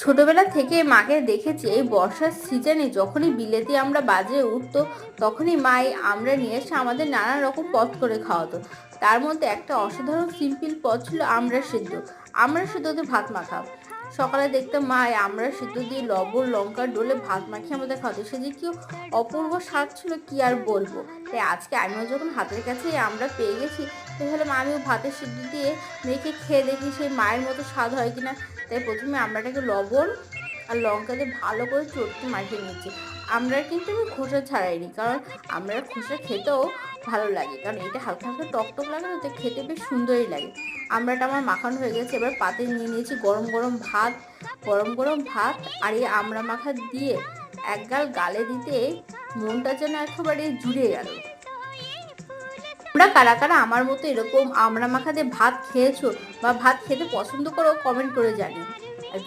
ছোটবেলা থেকে মাকে দেখেছি এই বর্ষার সিজনে যখনই বিলেতি আমরা বাজে উঠতো, তখনই মাই আমরা নিয়ে এসে আমাদের নানা রকম পথ করে খাওয়াতো। তার মধ্যে একটা অসাধারণ সিম্পল পথ ছিল আমরা সেদ্ধ। আমরা সেদ্ধতে ভাত মাখা। সকালে দেখতে মা আমরা সিদ্ধ দিয়ে লবণ লঙ্কা ডোলে ভাত মাখিয়ে আমাদের খাওয়াতো। সে যে কি অপূর্ব স্বাদ ছিল, কি আর বলব? তাই আজকে আমিও যখন হাতের কাছে আমরা পেয়ে গেছি তাহলে মা আমিও ভাতের সিদ্ধ দিয়ে মেয়েকে খেয়ে দেখি সেই মায়ের মতো স্বাদ হয় কিনা। তাই প্রথমে আমরাটাকে লবণ আর লঙ্কা দিয়ে ভালো করে চটকে মাখিয়ে নিচ্ছি। আমরা কিন্তু আমি খোসা ছাড়াইনি, কারণ আমরা খোসা খেতেও ভালো লাগে। কারণ এটা হালকা হালকা টক টক লাগে তো খেতে বেশ সুন্দরই লাগে। আমরাটা আমার মাখানো হয়ে গেছে, এবার পাতে নিয়ে নিয়েছি গরম গরম ভাত, গরম গরম ভাত, আর এই আমড়া মাখা দিয়ে এক গাল গালে দিতে মনটা যেন একেবারে জুড়ে গেল। তোমরা কারা কারা আমার মতো এরকম আমড়া মাখা দিয়ে ভাত খেয়েছো বা ভাত খেতে পছন্দ করো কমেন্ট করে জানিও। আর